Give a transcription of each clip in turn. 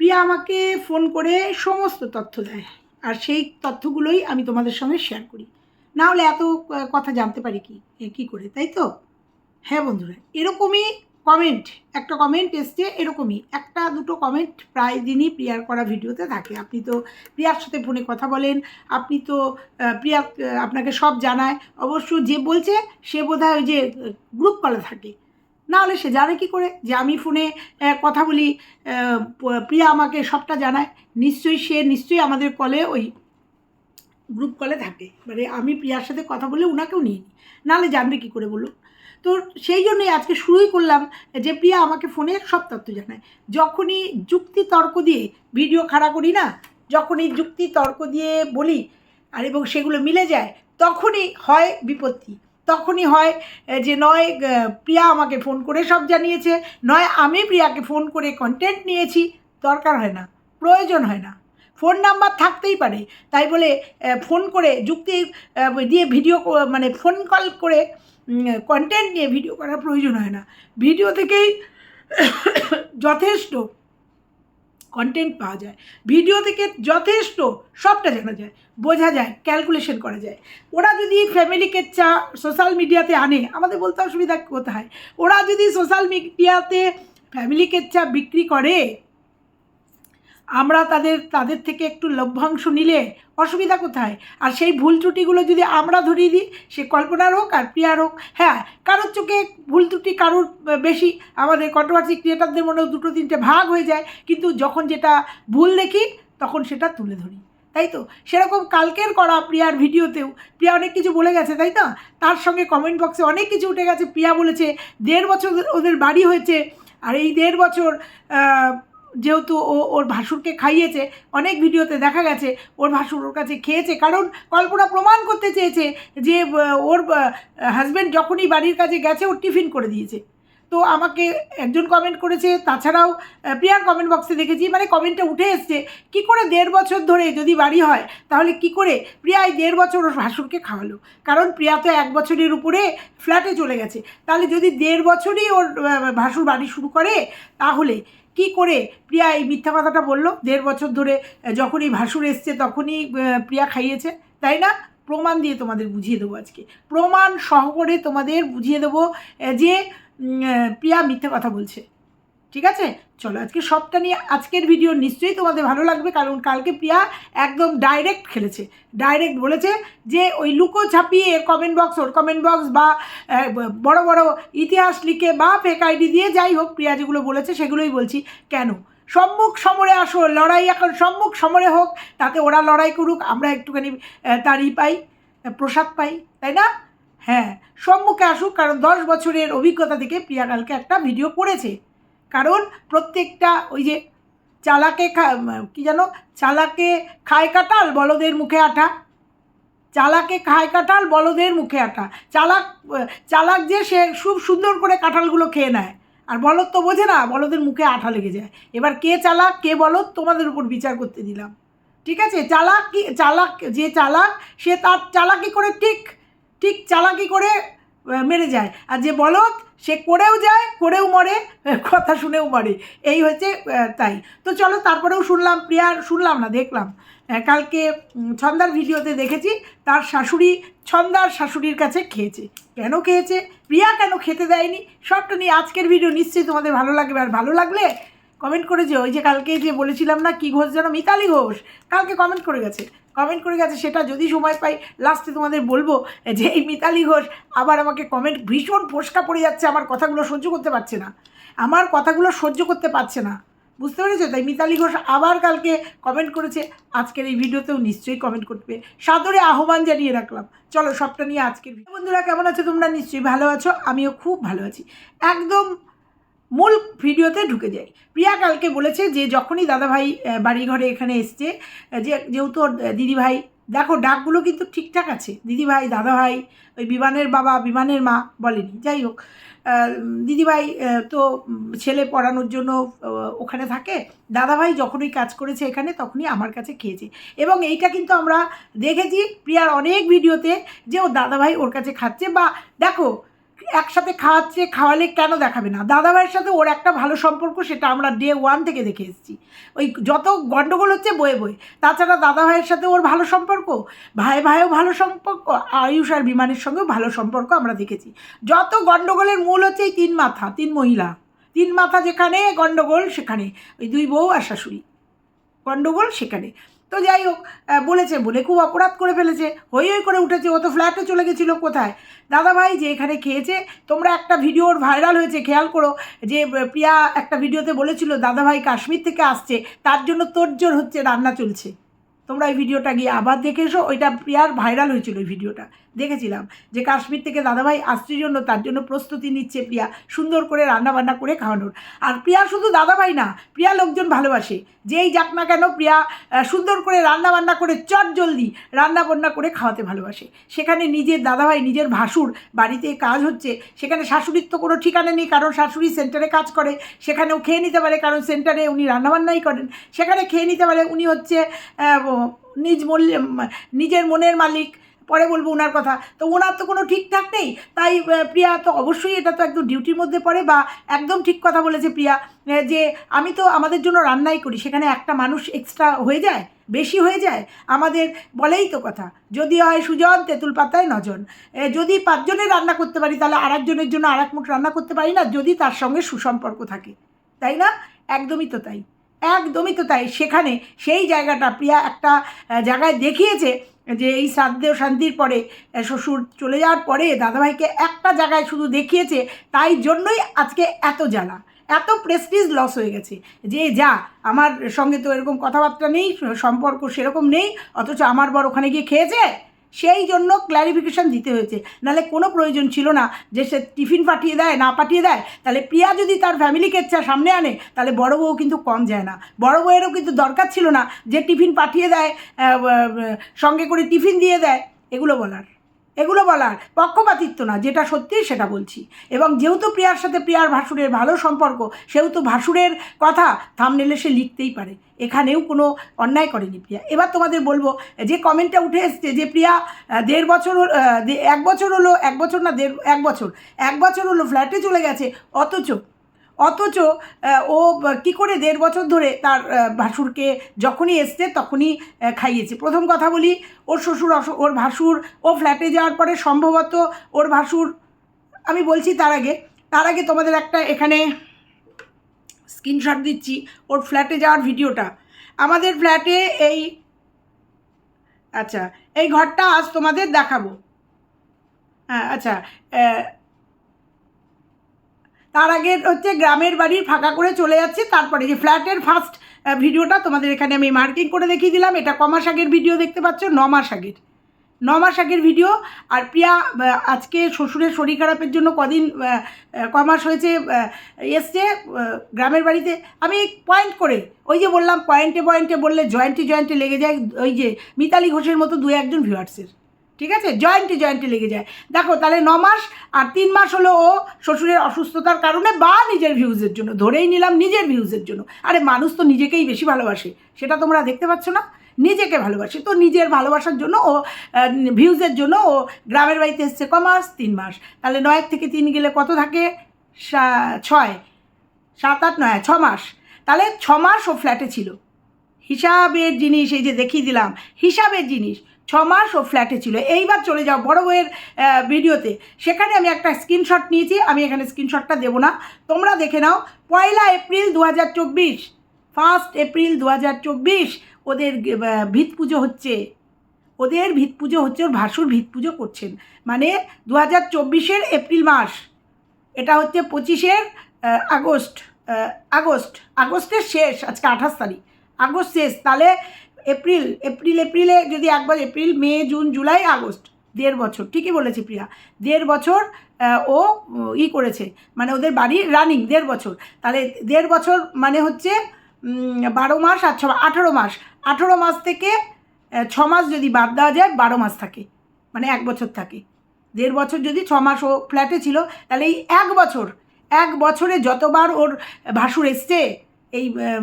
প্রিয়া আমাকে ফোন করে সমস্ত তথ্য দেয়। আর সেই তথ্যগুলোই আমি তোমাদের সঙ্গে শেয়ার করি। না হলে এত কথা জানতে পারি কি কি করে, তাই তো? হ্যাঁ বন্ধুরা, এরকমই কমেন্ট একটা কমেন্ট এসছে এরকমই। একটা, দুটো কমেন্ট প্রায় দিনই প্রিয়ার করা ভিডিওতে থাকে। আপনি তো প্রিয়ার সাথে ফোনে কথা বলেন, আপনি তো প্রিয়া আপনাকে সব জানায়। অবশ্য যে বলছে, সে বোধহয় ওই যে গ্রুপ কলে থাকে। না হলে সে জানে কি করে যে আমি ফোনে কথা বলি প্রিয়া আমাকে সবটা জানায়। নিশ্চয়ই সে নিশ্চয়ই আমাদের কলে ওই গ্রুপ কলে থাকে। মানে আমি প্রিয়ার সাথে কথা বলে ওনাকেও নিয়ে নিই নাহলে জানবে কি করে বলুন? তো সেই জন্যই আজকে শুরুই করলাম যে প্রিয়া আমাকে ফোনে সব তথ্য জানায়। যখনই যুক্তি তর্ক দিয়ে ভিডিও খাড়া করি না, যখনই যুক্তি তর্ক দিয়ে বলি, আর এবং সেগুলো মিলে যায়, তখনই হয় বিপত্তি। তখনই হয় যে নয় প্রিয়া আমাকে ফোন করে সব জানিয়েছে, নয়, আমি প্রিয়াকে ফোন করে কন্টেন্ট নিয়েছি, দরকার হয় না, প্রয়োজন হয় না। ফোন নাম্বার থাকতেই পারে, তাই বলে ফোন করে যুক্তি দিয়ে ভিডিও মানে ফোন কল করে কন্টেন্ট নিয়ে ভিডিও করার প্রয়োজন হয় না। ভিডিও থেকেই যথেষ্ট কন্টেন্ট পাওয়া যায়। ভিডিও থেকে যথেষ্ট সবটা জানা যায়, বোঝা যায় ক্যালকুলেশন করা যায়। ওরা যদি ফ্যামিলিকে চা সোশ্যাল মিডিয়াতে আনে, আমাদের বলতে অসুবিধা কোথায়? ওরা যদি সোশ্যাল মিডিয়াতে ফ্যামিলিকে চা বিক্রি করে আমরা তাদের তাদের থেকে একটু লভ্যাংশ নিলে অসুবিধা কোথায়? আর সেই ভুল ত্রুটিগুলো যদি আমরা ধরিয়ে দিই, সে কল্পনার হোক আর প্রিয়ার হোক হ্যাঁ কারোর চোখে ভুল ত্রুটি কারোর বেশি, আমাদের কন্ট্রোভার্সি ক্রিয়েটারদের মনেও দুটো তিনটে ভাগ হয়ে যায়, কিন্তু যখন যেটা ভুল দেখি, তখন সেটা তুলে ধরি। তাই তো? সেরকম কালকের করা প্রিয়ার ভিডিওতেও, প্রিয়া অনেক কিছু বলে গেছে, তাই না? তার সঙ্গে কমেন্ট বক্সে অনেক কিছু উঠে গেছে। প্রিয়া বলেছে, দেড় বছর ওদের- বাড়ি হয়েছে, আর এই দেড় বছর যেহেতু ও ওর ভাসুরকে খাইয়েছে, অনেক ভিডিওতে দেখা গেছে, ওর ভাসুর ওর কাছে খেয়েছে, কারণ কল্পনা প্রমাণ করতে চেয়েছে যে ওর হাজব্যান্ড যখনই বাড়ির কাছে গেছে, ওর টিফিন করে দিয়েছে। তো আমাকে একজন কমেন্ট করেছে, তাছাড়াও প্রিয়ার কমেন্ট বক্সে দেখেছি মানে কমেন্টটা উঠে এসছে, কি করে দেড় বছর ধরে যদি বাড়ি হয়, তাহলে কি করে প্রিয়া এই দেড় বছর ওর ভাসুরকে খাওয়ালো? কারণ প্রিয়া তো এক বছরের উপরে ফ্ল্যাটে চলে গেছে। তাহলে যদি দেড় বছরই ওর ভাসুর বাড়ি শুরু করে, তাহলে কি করে প্রিয়া এই মিথ্যা কথাটা বলল? দেড় বছর ধরে যখনই ভাসুর এসছে তখনই প্রিয়া খাইয়েছে। তাই না? প্রমাণ দিয়ে তোমাদের বুঝিয়ে দেবো আজকে। প্রমাণ সহ করে তোমাদের বুঝিয়ে দেবো যে প্রিয়া মিথ্যে কথা বলছে। ঠিক আছে? চলো আজকে সবটা নিয়ে আজকের ভিডিও নিশ্চয়ই তোমাদের ভালো লাগবে কারণ কালকে প্রিয়া একদম ডাইরেক্ট খেলেছে। ডাইরেক্ট বলেছে যে ওই লুকো ছাপিয়ে এর কমেন্ট বক্স ওর কমেন্ট বক্স বা বড় বড় ইতিহাস লিখে বা ফেক আইডি দিয়ে যাই হোক প্রিয়া যেগুলো বলেছে সেগুলোই বলছি। কেন? সম্মুখ সমরে আসো লড়াই এখন সম্মুখ সমরে হোক তাতে ওরা লড়াই করুক আমরা একটুখানি আহ, তার ই পাই প্রসাদ পাই তাই না? হ্যাঁ সম্মুখে আসুক কারণ দশ বছরের অভিজ্ঞতা থেকে প্রিয়া কালকে একটা ভিডিও করেছে কারণ প্রত্যেকটা ওই যে চালাকে কি যেন, চালাকে খায় কাটাল বলদের মুখে আঠা। চালাকে খায় কাঁঠাল, বলদের মুখে আঠা। চালাক চালাক যে সে খুব সুন্দর করে কাঁঠালগুলো খেয়ে নেয়। আর বলদ তো বোঝে না, বলদের মুখে আঠা লেগে যায়। এবার কে চালাক, কে বলদ, তোমাদের উপর বিচার করতে দিলাম। ঠিক আছে? চালাক কি চালাক, যে চালাক, সে তার চালাকি করে ঠিক ঠিক চালাকি করে মেরে যায়। আর যে বলদ, সে করেও যায়, করেও মরে কথা শুনেও মরে। এই হচ্ছে তাই। তো চলো, তারপরেও শুনলাম প্রিয়ার শুনলাম না, দেখলাম। কালকে ছন্দার ভিডিওতে দেখেছি, তার শাশুড়ি ছন্দার শাশুড়ির কাছে খেয়েছে। কেন খেয়েছে? প্রিয়া কেন খেতে দেয়নি? সবটা নিয়ে আজকের ভিডিও নিশ্চয়ই তোমাদের ভালো লাগবে। আর ভালো লাগলে কমেন্ট করে যে ওই যে কালকে যে বলেছিলাম না, কি ঘোষ যেন মিতালি ঘোষ? কালকে কমেন্ট করে গেছে। কমেন্ট করে গেছে, সেটা যদি সময় পাই লাস্টে তোমাদের বলব, যে এই মিতালি ঘোষ আবার আমাকে কমেন্ট ভীষণ ফোসকা পড়ে যাচ্ছে, আমার কথাগুলো সহ্য করতে পারছে না। আমার কথাগুলো সহ্য করতে পারছে না। বুঝতে পেরেছ? তাই মিতালি ঘোষ আবার কালকে কমেন্ট করেছে, আজকের এই ভিডিওতেও নিশ্চয়ই কমেন্ট করবে। সাদরে আহ্বান জানিয়ে রাখলাম। চলো সবটা নিয়ে আজকের। বন্ধুরা, কেমন আছো তোমরা? নিশ্চয়ই ভালো আছো, আমিও খুব ভালো আছি। একদম মূল ভিডিওতে ঢুকে যাই। প্রিয়া কালকে বলেছে যে যখনই দাদাভাই আহ, বাড়ি ঘরে এখানে এসছে যে যেহেতু দিদিভাই দেখো ডাকগুলো কিন্তু ঠিকঠাক আছে। দিদিভাই দাদাভাই ওই বিমানের বাবা বিমানের মা বলেনি। যাই হোক দিদিভাই তো ছেলে পড়ানোর জন্য ওখানে থাকে। দাদাভাই যখনই কাজ করেছে এখানে তখনই আমার কাছে খেয়েছে। এবং এইটা কিন্তু আমরা দেখেছি প্রিয়ার অনেক ভিডিওতে যে ও দাদাভাই ওর কাছে খাচ্ছে বা দেখো একসাথে খাওয়াচ্ছে, খাওয়ালে কেন দেখাবে না? দাদাভাইয়ের সাথে ওর একটা ভালো সম্পর্ক, সেটা আমরা ডে ওয়ান থেকে দেখে এসেছি। ওই যত গণ্ডগোল হচ্ছে বয়ে বয়ে। তাছাড়া দাদাভাইয়ের সাথে ওর ভালো সম্পর্ক, ভাই ভাইও ভালো সম্পর্ক, আয়ুষ আর বিমানের সঙ্গেও ভালো সম্পর্ক আমরা দেখেছি। যত গণ্ডগোলের মূল হচ্ছে এই তিন মাথা, তিন মহিলা। তিন মাথা যেখানে গণ্ডগোল সেখানে। ওই দুই বউ আর শাশুড়ি। গণ্ডগোল সেখানে। তো যাই হোক বলেছে, বলে খুব অপরাধ করে ফেলেছে। হই হই করে উঠেছে, ও তো ফ্ল্যাটে চলে গেছিল কোথায়? দাদা ভাই যে এখানে খেয়েছে, তোমরা একটা ভিডিওর ভাইরাল হয়েছে, খেয়াল করো, যে প্রিয়া একটা ভিডিওতে বলেছিল দাদা ভাই কাশ্মীর থেকে আসছে, তার জন্য তোড়জোড় হচ্ছে, রান্না চলছে। তোমরা ওই ভিডিওটা গিয়ে আবার দেখে এসো, ওইটা প্রিয়ার ভাইরাল হয়েছিল ওই ভিডিওটা দেখেছিলাম যে কাশ্মীর থেকে দাদাভাই আসছে জন্য তার জন্য প্রস্তুতি নিচ্ছে প্রিয়া, সুন্দর করে রান্নাবান্না করে খাওয়ানোর। আর প্রিয়া শুধু দাদাভাই না, প্রিয়া লোকজন ভালোবাসে। যেই যাক না কেন প্রিয়া সুন্দর করে রান্নাবান্না করে চট জলদি রান্নাবান্না করে খাওয়াতে ভালোবাসে। সেখানে নিজের দাদাভাই, নিজের ভাসুর বাড়িতে কাজ হচ্ছে, সেখানে শাশুড়ির তো কোনো ঠিকানা নেই, কারণ শাশুড়ি সেন্টারে কাজ করে, সেখানেও খেয়ে নিতে পারে, কারণ সেন্টারে উনি রান্নাবান্নাই করেন। সেখানে খেয়ে নিতে পারে, উনি হচ্ছে নিজ মূল্য নিজের মনের মালিক পরে বলব ওনার কথা। তো ওনার তো কোনো ঠিকঠাক নেই। তাই প্রিয়া তো অবশ্যই এটা তো একদম ডিউটির মধ্যে পড়ে বা একদম ঠিক কথা বলেছে প্রিয়া যে আমি তো আমাদের জন্য রান্নাই করি। সেখানে একটা মানুষ এক্সট্রা হয়ে যায়, বেশি হয়ে যায়, আমাদের বলেই তো কথা। যদি হয় সুজন, তেঁতুল পাতায় নজন। যদি পাঁচজনের রান্না করতে পারি, তাহলে আরেকজনের জন্য আর এক মুঠ রান্না করতে পারি না, যদি তার সঙ্গে সুসম্পর্ক থাকে। তাই না? একদমই তো তাই। একদমই তো তাই। সেখানে সেই জায়গাটা প্রিয়া একটা জায়গায় দেখিয়েছে যে এই শ্রাদ্ধ শান্তির পরে শ্বশুর চলে যাওয়ার পরে দাদাভাইকে একটা জায়গায় শুধু দেখিয়েছে, তাই জন্যই আজকে এত জ্বালা, এত প্রেস্টিজ লস হয়ে গেছে। যে যা, আমার সঙ্গে তো এরকম কথাবার্তা নেই, সম্পর্ক সেরকম নেই, অথচ আমার বর ওখানে গিয়ে খেয়েছে? সেই জন্য ক্ল্যারিফিকেশান দিতে হয়েছে। নাহলে কোনো প্রয়োজন ছিল না যে সে টিফিন পাঠিয়ে দেয়, না পাঠিয়ে দেয়, তাহলে প্রিয়া যদি তার ফ্যামিলিকে ইচ্ছা সামনে আনে, তাহলে বড় বউ কিন্তু কম যায় না। বড় বউয়েরও কিন্তু দরকার ছিল না যে টিফিন পাঠিয়ে দেয় সঙ্গে করে টিফিন দিয়ে দেয়, এগুলো বলার। এগুলো বলার পক্ষপাতিত্ব না, যেটা সত্যি সেটা বলছি। এবং যেহেতু প্রিয়ার সাথে প্রিয়ার ভাসুরের ভালো সম্পর্ক, সেহেতু ভাসুরের কথা থামনেলে সে লিখতেই পারে। এখানেও কোনো অন্যায় করেনি প্রিয়া। এবার তোমাদের বলব, যে কমেন্টটা উঠে এসছে যে প্রিয়া দেড় বছর এক বছর হলো, এক বছর না, দেড়, এক বছর এক বছর হলো ফ্ল্যাটে চলে গেছে, অথচ অথচ ও কী করে দেড় বছর ধরে তার ভাসুরকে যখনই এসছে তখনই খাইয়েছে। প্রথম কথা বলি, ওর শ্বশুর ওর ভাসুর, ও ফ্ল্যাটে যাওয়ার পরে সম্ভবত ওর ভাসুর, আমি বলছি তার আগে তার আগে তোমাদের একটা এখানে স্ক্রিনশট দিচ্ছি, ওর ফ্ল্যাটে যাওয়ার ভিডিওটা। আমাদের ফ্ল্যাটে এই আচ্ছা এই ঘরটা আজ তোমাদের দেখাবো। হ্যাঁ আচ্ছা তার আগে হচ্ছে গ্রামের বাড়ি ফাঁকা করে চলে যাচ্ছে, তারপরে যে ফ্ল্যাটের ফার্স্ট ভিডিওটা তোমাদের এখানে আমি মার্কিং করে দেখিয়ে দিলাম। এটা কমাস আগের ভিডিও দেখতে পাচ্ছ? ন মাস আগের। ন মাস আগের ভিডিও আর প্রিয়া আজকে শ্বশুরের শরীর খারাপের জন্য কদিন কমাস হয়েছে এসছে গ্রামের বাড়িতে। আমি পয়েন্ট করে, ওই যে বললাম পয়েন্টে পয়েন্টে বললে জয়েন্টে জয়েন্টে লেগে যায়, ওই যে মিতালি ঘোষের মতো দু একজন ভিউয়ার্সের ঠিক আছে? জয়েন্টে জয়েন্টে লেগে যায়। দেখো, তাহলে ন মাস আর তিন মাস হলো ও শ্বশুরের অসুস্থতার কারণে বা নিজের ভিউজের জন্য। ধরেই নিলাম নিজের ভিউজের জন্য। আরে, মানুষ তো নিজেকেই বেশি ভালোবাসে। সেটা তোমরা দেখতে পাচ্ছ না? নিজেকে ভালোবাসে। তো নিজের ভালোবাসার জন্য ও ভিউজের জন্য ও গ্রামের বাড়িতে এসছে ক মাস? তিন মাস। তাহলে নয়ের থেকে তিন গেলে কত থাকে? ছয়। সাত, আট, নয় ছ মাস। তাহলে ছ মাস ও ফ্ল্যাটে ছিল। হিসাবের জিনিস, এই যে দেখিয়ে দিলাম। হিসাবের জিনিস। ছ মাস ও ফ্ল্যাটে ছিল। এইবার চলে যাও বড় বইয়ের ভিডিওতে। সেখানে আমি একটা স্ক্রিনশট নিয়েছি। আমি এখানে স্ক্রিনশটটা দেবো না। তোমরা দেখে নাও, পয়লা এপ্রিল দু হাজার চব্বিশ। ফার্স্ট এপ্রিল দু হাজার চব্বিশ, ওদের ভিত পুজো হচ্ছে। ওদের ভিত পুজো হচ্ছে, ওর ভাসুর ভিত পুজো করছেন। মানে দু হাজার চব্বিশের এপ্রিল মাস। এটা হচ্ছে পঁচিশের আগস্ট আগস্ট। আগস্টের শেষ, আজকে আঠাশ তারিখ। আগস্ট শেষ। তাহলে এপ্রিল এপ্রিল এপ্রিলে যদি একবার April May June July August দেড় বছর ঠিকই বলেছে প্রিয়া দেড় বছর ও ই করেছে মানে ওদের বাড়ি রানিং দেড় বছর তাহলে দেড় বছর মানে হচ্ছে বারো মাস আর ছ আঠেরো মাস আঠেরো মাস থেকে ছ মাস যদি বাদ দেওয়া যায় বারো মাস থাকে মানে এক বছর থাকে দেড় বছর যদি ছ মাস ও ফ্ল্যাটে ছিল তাহলে এই এক বছর এক বছরে যতবার ওর ভাসুর এসছে এই আহ,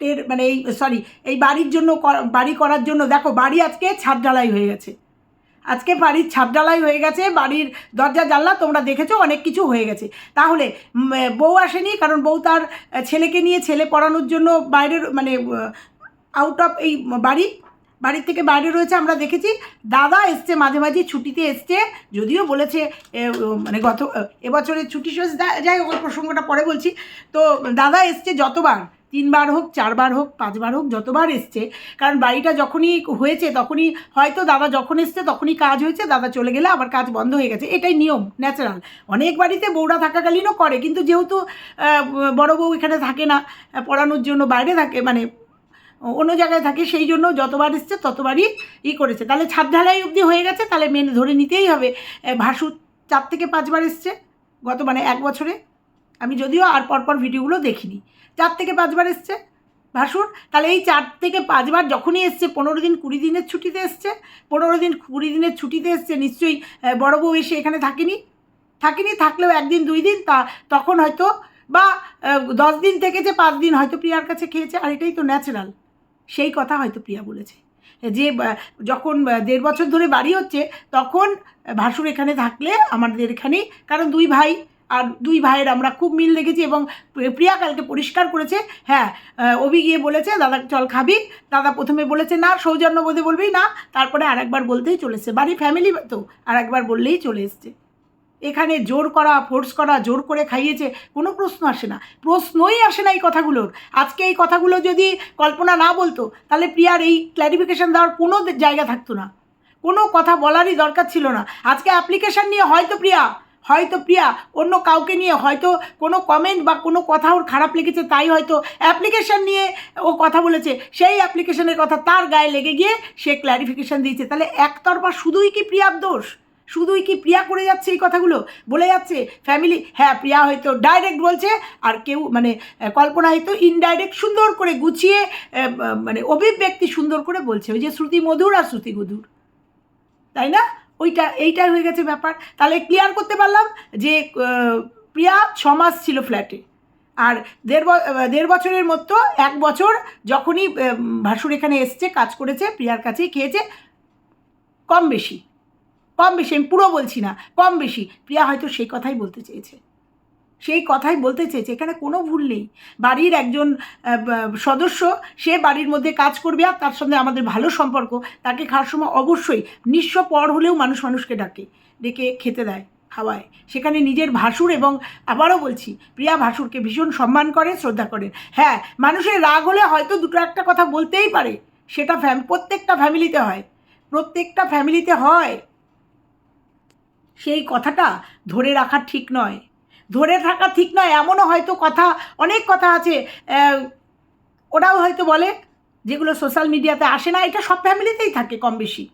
ফ্ল্যাটের মানে এই সরি এই বাড়ির জন্য বাড়ি করার জন্য, দেখো বাড়ি আজকে ছাদ ঢালাই হয়ে গেছে। আজকে বাড়ির ছাদ ঢালাই হয়ে গেছে, বাড়ির দরজা, জানলা তোমরা দেখেছ, অনেক কিছু হয়ে গেছে। তাহলে বউ আসেনি, কারণ বউ তার ছেলেকে নিয়ে ছেলে পড়ানোর জন্য বাইরের মানে আউট অফ এই বাড়ি, বাড়ির থেকে বাইরে রয়েছে, আমরা দেখেছি। দাদা এসছে, মাঝে মাঝে ছুটিতে এসছে, যদিও বলেছে মানে গত এবছরের ছুটি শেষ যাই ওই প্রসঙ্গটা পরে বলছি। তো দাদা এসছে যতবার তিনবার হোক, চারবার হোক, পাঁচবার হোক, যতবার এসছে, কারণ বাড়িটা যখনই হয়েছে, তখনই হয়তো দাদা যখন এসছে, তখনই কাজ হয়েছে, দাদা চলে গেলে আবার কাজ বন্ধ হয়ে গেছে। এটাই নিয়ম ন্যাচারাল অনেক বাড়িতে বউরা থাকাকালীনও করে, কিন্তু যেহেতু বড় বউ এখানে থাকে না পড়ানোর জন্য বাইরে থাকে মানে অন্য জায়গায় থাকে, সেই জন্য যতবার এসছে, ততবারই ই করেছে। তাহলে ছাদ ঢালাই অবধি হয়ে গেছে, তাহলে মেনে ধরে নিতেই হবে। ভাসু চার থেকে পাঁচবার এসছে, গত মানে এক বছরে। আমি যদিও আর পরপর ভিডিওগুলো দেখিনি। চার থেকে পাঁচবার এসছে। ভাসুর, তাহলে এই চার থেকে পাঁচবার যখনই এসছে, পনেরো দিন কুড়ি দিনের ছুটিতে এসছে, পনেরো দিন কুড়ি দিনের ছুটিতে এসছে, নিশ্চয়ই বড় বউ এসে এখানে থাকেনি। থাকেনি, থাকলেও একদিন, দুই দিন, তা তখন হয়তো, বা দশ দিন থেকে যে পাঁচ দিন হয়তো প্রিয়ার কাছে খেয়েছে, আর এটাই তো ন্যাচারাল সেই কথা হয়তো প্রিয়া বলেছে। যে যখন দেড় বছর ধরে বাড়ি হচ্ছে, তখন ভাসুর এখানে থাকলে আমাদের এখানেই, কারণ দুই ভাই আর দুই ভাইয়ের আমরা খুব মিল দেখেছি এবং প্রিয়া কালকে পরিষ্কার করেছে। হ্যাঁ অভি গিয়ে বলেছে, দাদা, চল খাবি। দাদা প্রথমে বলেছে, না, সৌজন্য বোধে বলবেই না। তারপরে আরেকবার বলতেই চলেছে বাড়ি ফ্যামিলি তো আর একবার বললেই চলে এসছে। এখানে জোর করা ফোর্স করা, জোর করে খাইয়েছে, কোনো প্রশ্ন আসে না। প্রশ্নই আসে না এই কথাগুলোর। আজকে এই কথাগুলো যদি কল্পনা না বলতো, তাহলে প্রিয়ার এই ক্ল্যারিফিকেশন দেওয়ার কোনো জায়গা থাকতো না। কোনো কথা বলারই দরকার ছিল না। আজকে অ্যাপ্লিকেশন নিয়ে হয়তো প্রিয়া হয়তো প্রিয়া, অন্য কাউকে নিয়ে হয়তো কোনো কমেন্ট বা কোনো কথা ওর খারাপ লেগেছে, তাই হয়তো অ্যাপ্লিকেশান নিয়ে ও কথা বলেছে, সেই অ্যাপ্লিকেশনের কথা তার গায়ে লেগে গিয়ে সে ক্ল্যারিফিকেশন দিয়েছে। তাহলে একতরফা শুধুই কি প্রিয়ার দোষ? শুধুই কি প্রিয়া করে যাচ্ছে এই কথাগুলো? বলে যাচ্ছে ফ্যামিলি হ্যাঁ প্রিয়া হয়তো ডাইরেক্ট বলছে আর কেউ মানে কল্পনা হয়তো ইনডাইরেক্ট সুন্দর করে গুছিয়ে মানে অভিব্যক্তি সুন্দর করে বলছে। ওই যে শ্রুতি মধুর আর শ্রুতি মধুর। তাই না? ওইটা, এইটাই হয়ে গেছে ব্যাপার। তাহলে ক্লিয়ার করতে পারলাম যে প্রিয়া ছ মাস ছিল ফ্ল্যাটে আর দেড় দেড় বছরের মতো, এক বছর যখনই ভাসুর এখানে এসছে, কাজ করেছে, প্রিয়ার কাছেই খেয়েছে, কম বেশি। কম বেশি, আমি পুরো বলছি না, কম বেশি। প্রিয়া হয়তো সেই কথাই বলতে চেয়েছে। সেই কথাই বলতে চেয়েছে। এখানে কোনো ভুল নেই। বাড়ির একজন সদস্য, সে বাড়ির মধ্যে কাজ করবে আর তার সঙ্গে আমাদের ভালো সম্পর্ক। তাকে খাওয়ার সময় অবশ্যই নিঃস্ব পর হলেও মানুষ মানুষকে ডাকে, ডেকে খেতে দেয়, খাওয়ায়। সেখানে নিজের ভাসুর এবং আবারও বলছি, প্রিয়া ভাসুরকে ভীষণ সম্মান করে, শ্রদ্ধা করেন। হ্যাঁ মানুষের রাগ হলে হয়তো দুটো একটা কথা বলতেই পারে। সেটা ফ্যাম, প্রত্যেকটা ফ্যামিলিতে হয়। প্রত্যেকটা ফ্যামিলিতে হয়। সেই কথাটা ধরে রাখা ঠিক নয়। ধরে থাকা ঠিক নয়, এমনও হয়তো কথা, অনেক কথা আছে ওরাও হয়তো বলে, যেগুলো সোশ্যাল মিডিয়াতে আসে না, এটা সব ফ্যামিলিতেই থাকে কম বেশি।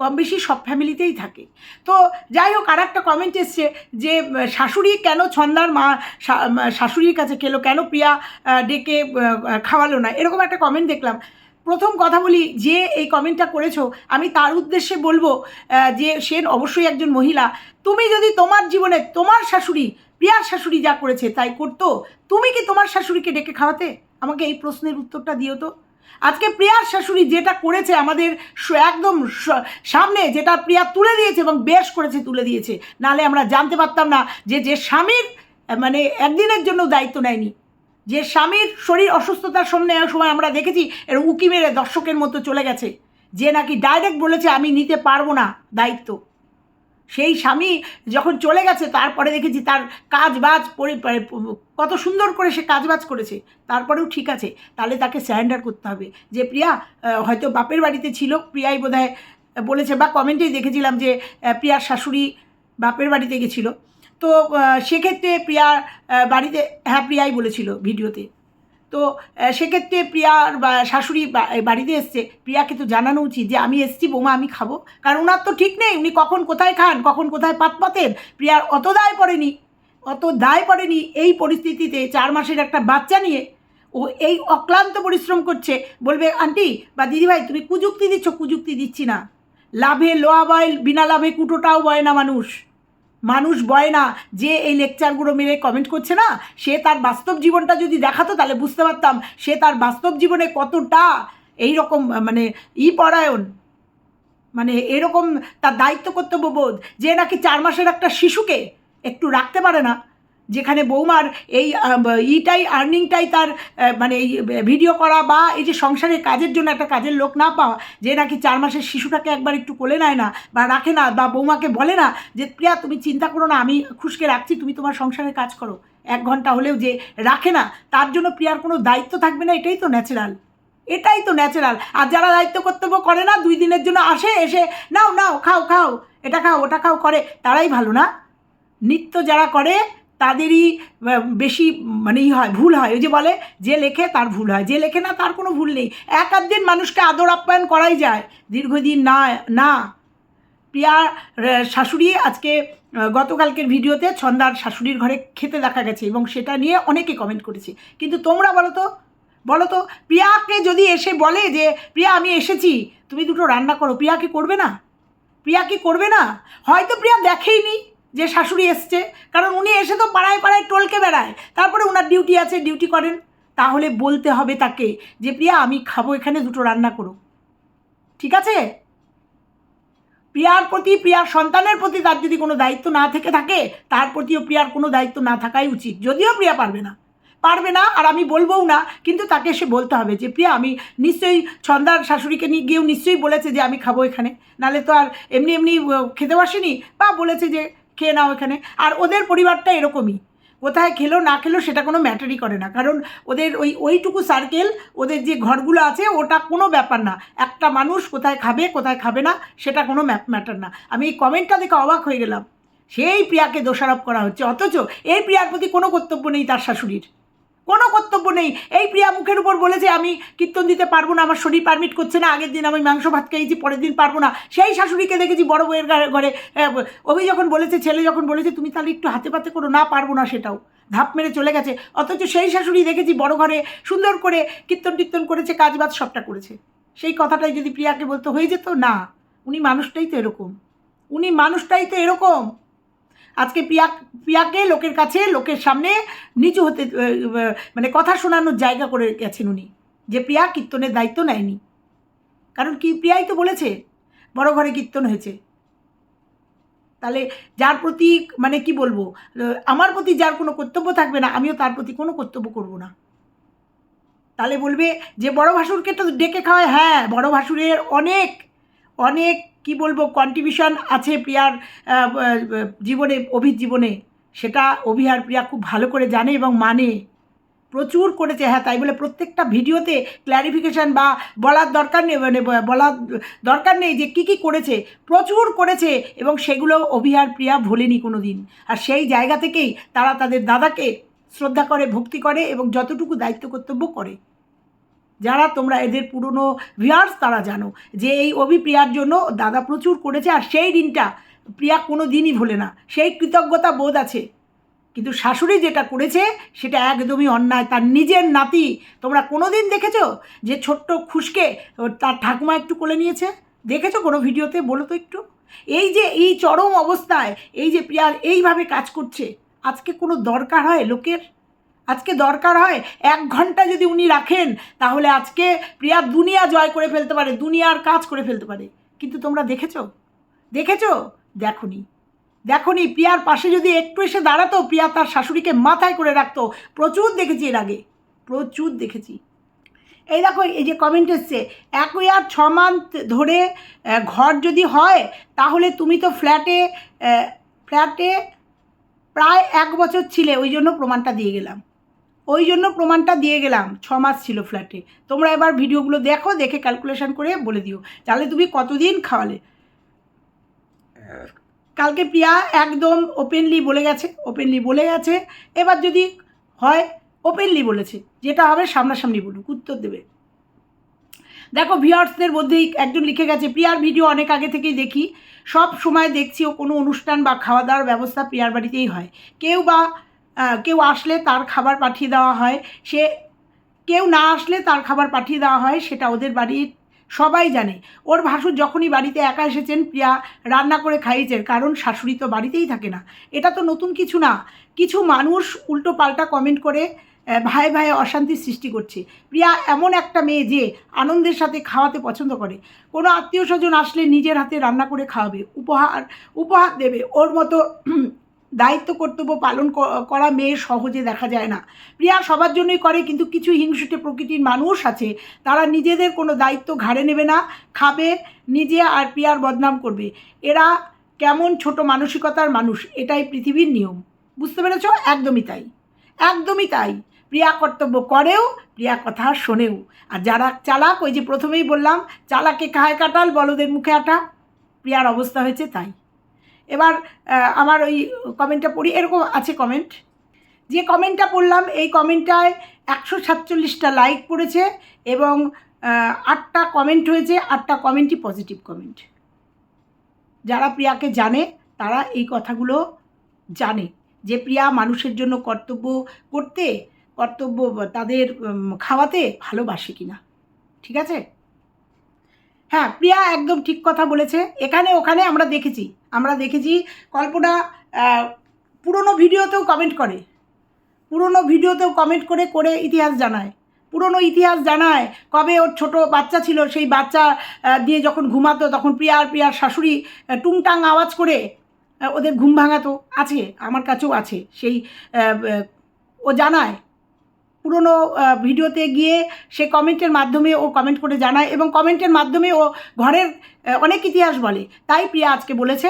কম বেশি সব ফ্যামিলিতেই থাকে। তো যাই হোক আর একটা কমেন্ট এসছে যে, শাশুড়ি কেন ছন্দার মা শাশুড়ির কাছে খেলো, কেন প্রিয়া ডেকে খাওয়ালো না? এরকম একটা কমেন্ট দেখলাম। প্রথম কথা বলি, যে এই কমেন্টটা করেছ, আমি তার উদ্দেশ্যে বলব যে সে অবশ্যই একজন মহিলা। তুমি যদি তোমার জীবনে তোমার শাশুড়ি প্রিয়ার শাশুড়ি যা করেছে তাই করতো? তুমি কি তোমার শাশুড়িকে ডেকে খাওয়াতে? আমাকে এই প্রশ্নের উত্তরটা দিও তো। আজকে প্রিয়ার শাশুড়ি যেটা করেছে আমাদের একদম সামনে যেটা প্রিয়া তুলে দিয়েছে এবং বেশ করেছে তুলে দিয়েছে নালে আমরা জানতে পারতাম না যে যে স্বামীর মানে একদিনের জন্য দায়িত্ব নেয়নি। যে স্বামীর শরীর অসুস্থতার সামনে সময় আমরা দেখেছি, এর উকি মেরে দর্শকের মতো চলে গেছে। যে নাকি ডাইরেক্ট বলেছে, আমি নিতে পারব না দায়িত্ব। সেই স্বামী যখন চলে গেছে, তারপরে দেখেছি তার কাজ বাজ কত সুন্দর করে সে কাজ বাজ করেছে। তারপরেও ঠিক আছে, তাহলে তাকে স্যারেন্ডার করতে হবে। যে প্রিয়া হয়তো বাপের বাড়িতে ছিল, প্রিয়াই বোধহয় বলেছে বা কমেন্টেই দেখেছিলাম যে প্রিয়ার শাশুড়ি বাপের বাড়িতে গেছিল। তো সেক্ষেত্রে প্রিয়ার বাড়িতে হ্যাঁ প্রিয়াই বলেছিল ভিডিওতে তো সেক্ষেত্রে প্রিয়ার বা, শাশুড়ি বাড়িতে এসছে। প্রিয়াকে তো জানানো উচিত যে, আমি এসছি, বৌমা, আমি খাব। কারণ ওনার তো ঠিক নেই, উনি কখন কোথায় খান, কখন কোথায় পাত পাতেন প্রিয়ার অত দায় পড়েনি, অত দায় পড়েনি এই পরিস্থিতিতে চার মাসের একটা বাচ্চা নিয়ে। ও এই অক্লান্ত পরিশ্রম করছে। বলবে, আন্টি বা দিদিভাই, তুমি কুযুক্তি দিচ্ছ, কুযুক্তি দিচ্ছি না। লাভে লোয়া বয়, বিনা লাভে কুটোটাও বয় না মানুষ। মানুষ বয় না, যে এই লেকচারগুলো মেরে কমেন্ট করছে না, সে তার বাস্তব জীবনটা যদি দেখাতো তাহলে বুঝতে পারতাম সে তার বাস্তব জীবনে কতটা এই রকম মানে ই পরায়ণ। মানে এরকম তার দায়িত্ব কর্তব্য বোধ যে নাকি চার মাসের একটা শিশুকে একটু রাখতে পারে না। যেখানে বৌমার এই ইটাই আর্নিংটাই তার মানে এই ভিডিও করা বা এই যে সংসারের কাজের জন্য একটা কাজের লোক না পাওয়া, যে নাকি চার মাসের শিশুটাকে একবার একটু কোলে নেয় না বা রাখে না বা বৌমাকে বলে না যে, প্রিয়া, তুমি চিন্তা করো না, আমি খুশকে রাখছি, তুমি তোমার সংসারের কাজ করো। এক ঘণ্টা হলেও যে রাখে না, তার জন্য প্রিয়ার কোনো দায়িত্ব থাকবে না, এটাই তো ন্যাচারাল এটাই তো ন্যাচারাল আর যারা দায়িত্ব কর্তব্য করে না, দুই দিনের জন্য আসে, এসে, নাও নাও, খাও খাও, এটা খাও, ওটা খাও, করে। তারাই ভালো না। নিত্য যারা করে তাদেরই বেশি মানে হয়, ভুল হয়। ওই যে বলে, যে লেখে তার ভুল হয়, যে লেখে না তার কোনো ভুল নেই। এক আধ দিন মানুষকে আদর আপ্যায়ন করাই যায়। দীর্ঘদিন না না। প্রিয়া শাশুড়ি আজকে গতকালকের ভিডিওতে ছন্দার শাশুড়ির ঘরে খেতে দেখা গেছে এবং সেটা নিয়ে অনেকে কমেন্ট করেছে। কিন্তু তোমরা বলো তো বলো তো, প্রিয়াকে যদি এসে বলে যে, প্রিয়া, আমি এসেছি, তুমি দুটো রান্না করো। প্রিয়া কি করবে না? প্রিয়া কি করবে না? হয়তো প্রিয়া দেখেইনি। যে শাশুড়ি এসছে, কারণ উনি এসে তো পাড়ায় পাড়ায় টলকে বেড়ায়। তারপরে ওনার ডিউটি আছে, ডিউটি করেন। তাহলে বলতে হবে তাকে যে, প্রিয়া, আমি খাব এখানে, দুটো রান্না করো। ঠিক আছে? প্রিয়ার প্রতি, প্রিয়ার সন্তানের প্রতি তার যদি কোনো দায়িত্ব না থেকে থাকে, তার প্রতিও প্রিয়ার কোনো দায়িত্ব না থাকাই উচিত। যদিও প্রিয়া পারবে না। পারবে না, আর আমি বলবোও না, কিন্তু তাকে এসে বলতে হবে যে, প্রিয়া, আমি নিশ্চয়ই ছন্দার শাশুড়িকে নিয়ে গিয়েও নিশ্চয়ই বলেছে যে, আমি খাব এখানে। নালে তো আর এমনি এমনি খেতে বসেনি বা বলেছে যে খেয়ে নাও এখানে। আর ওদের পরিবারটা এরকমই। কোথায় খেলো, না খেলো, সেটা কোনো ম্যাটারই করে না। কারণ ওদের ওই, ওইটুকু সার্কেল ওদের যে ঘরগুলো আছে, ওটা কোনো ব্যাপার না। একটা মানুষ কোথায় খাবে কোথায় খাবে না, সেটা কোনো ম্যাটার না। আমি এই কমেন্টটা দেখে অবাক হয়ে গেলাম। সেই প্রিয়াকে দোষারোপ করা হচ্ছে। অথচ এই প্রিয়ার প্রতি কোনো কর্তব্য নেই তার শাশুড়ির। কোনো কর্তব্য নেই। এই প্রিয়া মুখের উপর বলেছে আমি কীর্তন দিতে পারব না, আমার শরীর পারমিট করছে না, আগের দিন আমি মাংস ভাত খেয়েছি, পরের দিন পারব না। সেই শাশুড়িকে দেখেছি বড় বউয়ের ঘরে- ঘরে অভি যখন বলেছে, ছেলে যখন বলেছে, তুমি তাহলে একটু হাতে পাতে করো, না পারব না সেটাও। ধাপ মেরে চলে গেছে। অথচ সেই শাশুড়ি দেখেছি বড় ঘরে সুন্দর করে কীর্তন টীর্তন করেছে, কাজ বাজ সবটা করেছে। সেই কথাটাই যদি প্রিয়াকে বলতে, হয়ে যেত? না। উনি মানুষটাই তো এরকম। উনি মানুষটাই তো এরকম। আজকে প্রিয়া, প্রিয়াকে লোকের কাছে, লোকের সামনে নিচু হতে মানে কথা শোনানোর জায়গা করে গেছেন উনি, যে প্রিয়া কীর্তনের দায়িত্ব নেয়নি। কারণ কি, প্রিয়াই তো বলেছে, বড় ঘরে কীর্তন হয়েছে। তাহলে যার প্রতি মানে কি বলব আমার প্রতি যার কোনো কর্তব্য থাকবে না, আমিও তার প্রতি কোনো কর্তব্য করব না। তাহলে বলবে যে, বড় ভাসুরকে তো ডেকে খাওয়ায় হ্যাঁ বড় ভাসুরের অনেক অনেক কি বলব কন্ট্রিবিউশন আছে প্রিয়ার জীবনে অভির জীবনে সেটা অভি আর প্রিয়া খুব ভালো করে জানে এবং মানে। প্রচুর করেছে হ্যাঁ তাই বলে প্রত্যেকটা ভিডিওতে ক্ল্যারিফিকেশান বা বলার দরকার নেই মানে বলার দরকার নেই যে কী কী করেছে। প্রচুর করেছে এবং সেগুলো অভি আর প্রিয়া ভোলেনি কোনো দিন আর সেই জায়গা থেকেই তারা তাদের দাদাকে শ্রদ্ধা করে, ভক্তি করে এবং যতটুকু দায়িত্ব কর্তব্য করে। যারা তোমরা এদের পুরনো ভিয়ার্স তারা জানো যে এই অভিপ্রিয়ার জন্য দাদা প্রচুর করেছে আর সেই দিনটা প্রিয়া কোনো দিনই ভোলে না। সেই কৃতজ্ঞতা বোধ আছে। কিন্তু শাশুড়ি যেটা করেছে সেটা একদমই অন্যায়। তার নিজের নাতি, তোমরা কোনো দিন দেখেছ যে ছোট্ট খুশকে তার ঠাকুমা একটু কোলে নিয়েছে? দেখেছ কোনো ভিডিওতে? বলো তো একটু। এই যে এই চরম অবস্থায়, এই যে প্রিয়ার এইভাবে কাজ করছে, আজকে কোনো দরকার হয় লোকের? আজকে দরকার হয় এক ঘণ্টা যদি উনি রাখেন, তাহলে আজকে প্রিয়া দুনিয়া জয় করে ফেলতে পারে, দুনিয়ার কাজ করে ফেলতে পারে। কিন্তু তোমরা দেখেছ? দেখেছ? দেখনি। দেখনি, প্রিয়ার পাশে যদি একটু এসে দাঁড়াতো, প্রিয়া তার শাশুড়িকে মাথায় করে রাখতো। প্রচুর দেখেছি এর আগে। প্রচুর দেখেছি। এই দেখো, এই যে কমেন্ট এসছে এক ইয়ার ছ মান্থ ধরে ঘর যদি হয়, তাহলে তুমি তো ফ্ল্যাটে ফ্ল্যাটে প্রায় এক বছর ছিলে, ওই জন্য প্রমাণটা দিয়ে গেলাম। ওই জন্য প্রমাণটা দিয়ে গেলাম, ছ মাস ছিল ফ্ল্যাটে তোমরা এবার ভিডিওগুলো দেখো, দেখে ক্যালকুলেশন করে বলে দিও। তাহলে তুমি কতদিন খাওয়ালে? কালকে প্রিয়া একদম ওপেনলি বলে গেছে ওপেনলি বলে গেছে। এবার যদি হয় ওপেনলি বলেছে। যেটা হবে সামনাসামনি বলুক, উত্তর দেবে। দেখো ভিউয়ার্সদের মধ্যেই একজন লিখে গেছে, প্রিয়ার ভিডিও অনেক আগে থেকেই দেখি। সব সময় দেখছি ও কোনো অনুষ্ঠান বা খাওয়া দাওয়ার ব্যবস্থা প্রিয়ার বাড়িতেই হয়। কেউ বা কেউ আসলে তার খাবার পাঠিয়ে দেওয়া হয়। সে কেউ না আসলে তার খাবার পাঠিয়ে দেওয়া হয়, সেটা ওদের বাড়ির সবাই জানে। ওর ভাসুর যখনই বাড়িতে একা এসেছেন, প্রিয়া রান্না করে খাইয়েছেন, কারণ শাশুড়ি তো বাড়িতেই থাকে না। এটা তো নতুন কিছু না। কিছু মানুষ উল্টো পাল্টা কমেন্ট করে ভাই ভাই অশান্তির সৃষ্টি করছে। প্রিয়া এমন একটা মেয়ে যে আনন্দের সাথে খাওয়াতে পছন্দ করে। কোনো আত্মীয় স্বজন আসলে নিজের হাতে রান্না করে খাওয়াবে, উপহার উপহার দেবে। ওর মতো দায়িত্ব কর্তব্য পালন করা মেয়ে সহজে দেখা যায় না। প্রিয়া সবার জন্যই করে, কিন্তু কিছু হিংসুটে প্রকৃতির মানুষ আছে। তারা নিজেদের কোনো দায়িত্ব ঘাড়ে নেবে না, খাবে, নিজে আর প্রিয়ার বদনাম করবে। এরা কেমন ছোট মানসিকতার মানুষ, এটাই পৃথিবীর নিয়ম। বুঝতে পেরেছ? একদমই তাই। একদমই তাই। প্রিয়া কর্তব্য করেও, প্রিয়া কথা শোনেও। আর যারা চালাক, ওই যে প্রথমেই বললাম, চালাকে খায় কাটাল, বলদের মুখে আটা? প্রিয়ার অবস্থা হয়েছে তাই। এবার আমার ওই কমেন্টটা পড়ি, এরকম আছে কমেন্ট যে কমেন্টটা পড়লাম, এই কমেন্টটায় একশো সাতচল্লিশটা লাইক পড়েছে এবং আটটা কমেন্ট হয়েছে, আটটা কমেন্টই পজিটিভ কমেন্ট যারা প্রিয়াকে জানে, তারা এই কথাগুলো জানে যে প্রিয়া মানুষের জন্য কর্তব্য করতে, কর্তব্য তাদের খাওয়াতে ভালোবাসে কিনা। ঠিক আছে? হ্যাঁ প্রিয়া একদম ঠিক কথা বলেছে। এখানে, ওখানে আমরা দেখেছি আমরা দেখেছি কল্পনা পুরনো ভিডিওতেও কমেন্ট করে। পুরনো ভিডিওতেও কমেন্ট করে করে ইতিহাস জানায়। পুরনো ইতিহাস জানায় কবে ওর ছোট বাচ্চা ছিল, সেই বাচ্চা দিয়ে যখন ঘুমাতো তখন প্রিয়া আর প্রিয়ার শাশুড়ি টুংটাং আওয়াজ করে ওদের ঘুম ভাঙাতো। আছে, আমার কাছেও আছে। সেই ও জানায় পুরনো ভিডিওতে গিয়ে সে কমেন্টের মাধ্যমে ও কমেন্ট করে জানায় এবং কমেন্টের মাধ্যমে ও ঘরের অনেক ইতিহাস বলে। তাই প্রিয়া আজকে বলেছে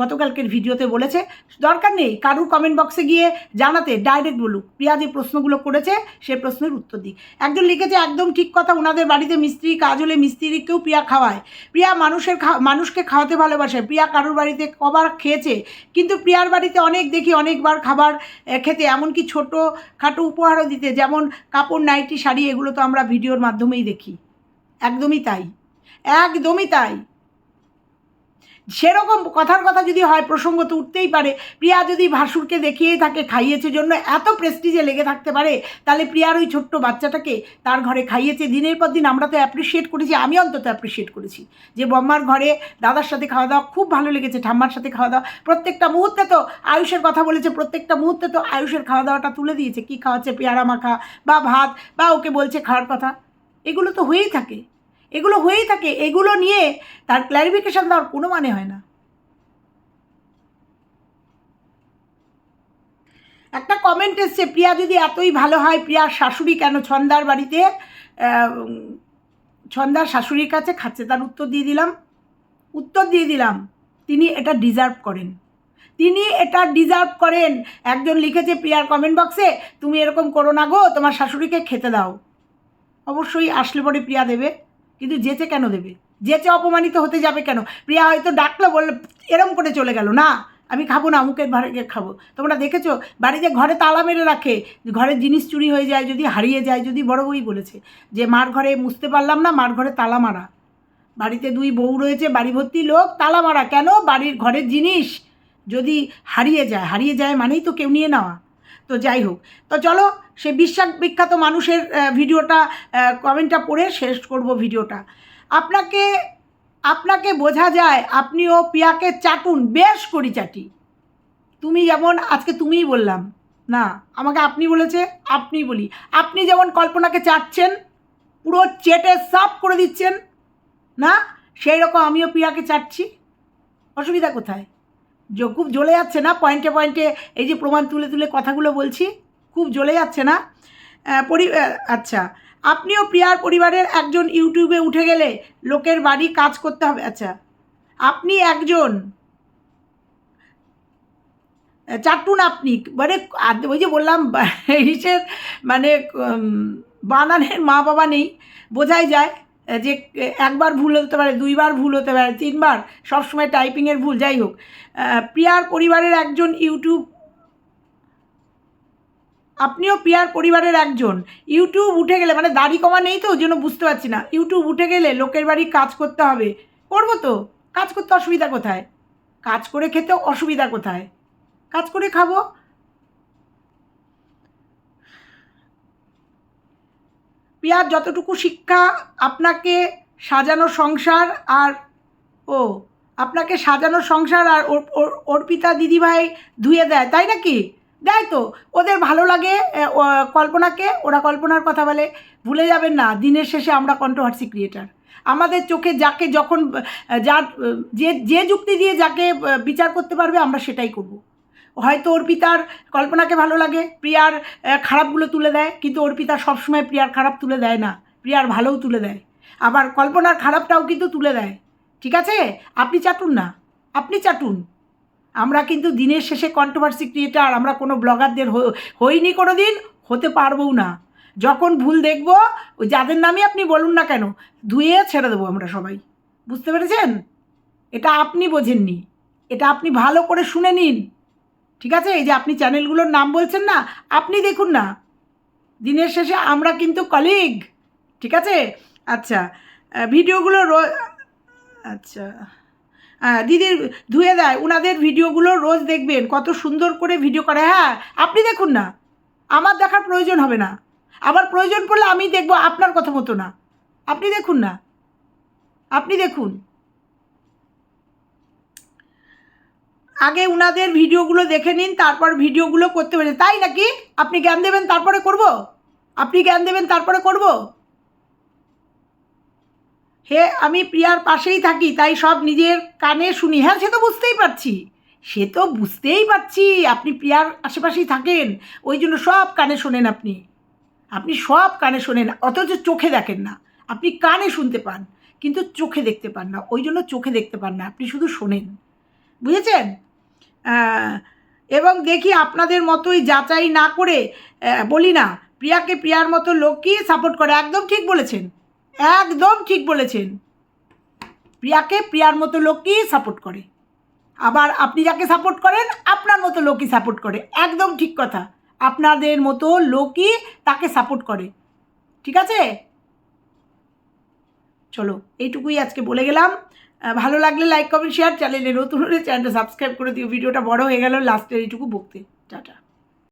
গতকালকের ভিডিওতে বলেছে, দরকার নেই কারুর কমেন্ট বক্সে গিয়ে জানাতে ডাইরেক্ট বলুক। প্রিয়া যে প্রশ্নগুলো করেছে, সে প্রশ্নের উত্তর দিক। একজন লিখেছে, একদম ঠিক কথা ওনাদের বাড়িতে মিস্ত্রি কাজ হলে মিস্ত্রিকেও প্রিয়া খাওয়ায়। প্রিয়া মানুষের মানুষকে খাওয়াতে ভালোবাসে। প্রিয়া কারুর বাড়িতে কবার খেয়েছে, কিন্তু প্রিয়ার বাড়িতে অনেক দেখি, অনেকবার খাবার খেতে। এমনকি ছোট খাটো উপহারও দিতে। যেমন কাপড়, নাইটি, শাড়ি, এগুলো তো আমরা ভিডিওর মাধ্যমেই দেখি। একদমই তাই। একদমই তাই। সেরকম কথার কথা যদি হয়, প্রসঙ্গ তো উঠতেই পারে। প্রিয়া যদি ভাসুরকে দেখিয়েই থাকে খাইয়েছে জন্য এত প্রেস্টিজে লেগে থাকতে পারে, তাহলে প্রিয়ার ওই ছোট্ট বাচ্চাটাকে তার ঘরে খাইয়েছে। দিনের পর দিন আমরা তো অ্যাপ্রিসিয়েট করেছি, আমি অন্তত অ্যাপ্রিসিয়েট করেছি। যে বম্মার ঘরে দাদার সাথে খাওয়া দাওয়া খুব ভালো লেগেছে, ঠাম্মার সাথে খাওয়া দাওয়া। প্রত্যেকটা মুহূর্তে তো আয়ুষের কথা বলেছে, প্রত্যেকটা মুহূর্তে তো আয়ুষের খাওয়া দাওয়াটা তুলে দিয়েছে। কী খাওয়াচ্ছে পেয়ারা মাখা বা ভাত বা ওকে বলছে খাওয়ার কথা। এগুলো তো হয়েই থাকে। এগুলো হয়েই থাকে, এগুলো নিয়ে তার ক্ল্যারিফিকেশন দেওয়ার কোনো মানে হয় না। একটা কমেন্ট এসছে, প্রিয়া যদি এতই ভালো হয়, প্রিয়ার শাশুড়ি কেন ছন্দার বাড়িতে? ছন্দার শাশুড়ির কাছে খাচ্ছে, তার উত্তর দিয়ে দিলাম। উত্তর দিয়ে দিলাম, তিনি এটা ডিজার্ভ করেন। তিনি এটা ডিজার্ভ করেন। একজন লিখেছে প্রিয়ার কমেন্ট বক্সে তুমি এরকম করো না গো, তোমার শাশুড়িকে খেতে দাও। অবশ্যই আসলে পরে প্রিয়া দেবে। কিন্তু যেচে কেন দেবে? যেচে অপমানিত হতে যাবে কেন? প্রিয়া হয়তো ডাকলো, বলল, এরম করে চলে গেল, না, আমি খাব না মুখের ভারে খাব। তোমরা দেখেছ বাড়িতে ঘরে তালা মেরে রাখে ঘরের জিনিস চুরি হয়ে যায়, যদি হারিয়ে যায়, যদি বড় বই বলেছে যে, মার ঘরে মুছতে পারলাম না, মার ঘরে তালা মারা। বাড়িতে দুই বউ রয়েছে বাড়ি ভর্তি লোক, তালা মারা। কেন? বাড়ির ঘরের জিনিস যদি হারিয়ে যায় হারিয়ে যায় মানেই তো কেউ নিয়ে নেওয়া। তো যাই হোক। তো চলো, সে বিশ্বাস বিখ্যাত মানুষের ভিডিওটা কমেন্টটা পড়ে শেষ করব ভিডিওটা। আপনাকে আপনাকে বোঝা যায়, আপনিও পিয়াকে চাটুন বেশ করি চাটি। তুমি যেমন, আজকে তুমিই বললাম। না, আমাকে আপনি বলেছে, আপনি বলি। আপনি যেমন কল্পনাকে চাটছেন, পুরো চেটে সাফ করে দিচ্ছেন, না? সেই রকম আমিও পিয়াকে চাটছি। অসুবিধা কোথায়? খুব জ্বলে যাচ্ছে না পয়েন্টে পয়েন্টে এই যে প্রমাণ তুলে তুলে কথাগুলো বলছি, খুব জ্বলে যাচ্ছে না। পরি আচ্ছা আপনিও প্রিয়ার পরিবারের একজন ইউটিউবে উঠে গেলে লোকের বাড়ি কাজ করতে হবে আচ্ছা আপনি একজন চাটুন আপনি মানে ওই যে বললাম হিসের মানে বানানের মা বাবা নেই, বোঝাই যায়। যে একবার ভুল হতে পারে, দুইবার ভুল হতে পারে, তিনবার, সবসময় টাইপিংয়ের ভুল, যাই হোক। প্রিয়ার পরিবারের একজন ইউটিউব, আপনিও পিয়ার পরিবারের একজন। ইউটিউব উঠে গেলে মানে দাড়ি কমা নেই তো, ওই জন্য বুঝতে পারছি না। ইউটিউব উঠে গেলে লোকের বাড়ি কাজ করতে হবে। করব তো? কাজ করতে অসুবিধা কোথায়? কাজ করে খেতে অসুবিধা কোথায়? কাজ করে খাব? প্রিয়ার যতটুকু শিক্ষা, আপনাকে সাজানো সংসার আর, ও, আপনাকে সাজানো সংসার আর অর্পিতা দিদিভাই ধুয়ে দেয়, তাই নাকি? দেয় তো, ওদের ভালো লাগে কল্পনাকে, ওরা কল্পনার কথা বলে, ভুলে যাবেন না, দিনের শেষে আমরা কন্ট্রোভার্সি ক্রিয়েটার আমাদের চোখে যাকে যখন যার যে যে যুক্তি দিয়ে যাকে বিচার করতে পারবে, আমরা সেটাই করব। হয়তো অর্পিতার কল্পনাকে ভালো লাগে, প্রিয়ার খারাপগুলো তুলে দেয়, কিন্তু অর্পিতা সবসময় প্রিয়ার খারাপ তুলে দেয় না, প্রিয়ার ভালোও তুলে দেয়। আবার কল্পনার খারাপটাও কিন্তু তুলে দেয়। ঠিক আছে? আপনি চাটুন না, আপনি চাটুন। আমরা কিন্তু দিনের শেষে কন্ট্রোভার্সি ক্রিয়েটার আমরা কোনো ব্লগারদের হইনি কোনো দিন হতে পারবও না। যখন ভুল দেখব, ওই যাদের নামই আপনি বলুন না কেন, ধুয়ে ছেড়ে দেবো আমরা সবাই। বুঝতে পেরেছেন? এটা আপনি বোঝেননি। এটা আপনি ভালো করে শুনে নিন। ঠিক আছে? এই যে আপনি চ্যানেলগুলোর নাম বলছেন না, আপনি দেখুন না। দিনের শেষে আমরা কিন্তু কলিগ ঠিক আছে? আচ্ছা ভিডিওগুলো রো- আচ্ছা দিদির ধুয়ে দেয় ওনাদের ভিডিওগুলো রোজ দেখবেন, কত সুন্দর করে ভিডিও করে হ্যাঁ? আপনি দেখুন না, আমার দেখার প্রয়োজন হবে না। আবার প্রয়োজন পড়লে আমি দেখব আপনার কথা মতো না। আপনি দেখুন না। আপনি দেখুন। আগে উনাদের ভিডিওগুলো দেখে নিন, তারপর ভিডিওগুলো করতে পারে তাই নাকি? আপনি জ্ঞান দেবেন, তারপরে করব? আপনি জ্ঞান দেবেন, তারপরে করব? হে, আমি প্রিয়ার পাশেই থাকি, তাই সব নিজের কানে শুনি। হ্যাঁ সে তো বুঝতেই পারছি। সে তো বুঝতেই পারছি, আপনি প্রিয়ার আশেপাশেই থাকেন। ওই জন্য সব কানে শোনেন আপনি। আপনি সব কানে শোনেন, অথচ চোখে দেখেন না। আপনি কানে শুনতে পান, কিন্তু চোখে দেখতে পান না। ওই জন্য চোখে দেখতে পান না, আপনি শুধু শোনেন। বুঝেছেন? এবং দেখি আপনাদের মতোই যাচাই না করে বলি না, প্রিয়াকে প্রিয়ার মতো লোকই সাপোর্ট করে। একদম ঠিক বলেছেন, একদম ঠিক বলেছেন। প্রিয়াকে প্রিয়ার মতো লোকই সাপোর্ট করে। আবার আপনি যাকে সাপোর্ট করেন, আপনার মতো লোকই সাপোর্ট করে। একদম ঠিক কথা, আপনাদের মতো লোকই তাকে সাপোর্ট করে। ঠিক আছে? চলো, এইটুকুই আজকে বলে গেলাম। ভালো লাগলে লাইক কমেন্ট শেয়ার চ্যানেলে নতুন হলে চ্যানেলটা সাবস্ক্রাইব করে দিও। ভিডিওটা বড় হয়ে গেল লাস্টের এইটুকু বকতে। টাটা।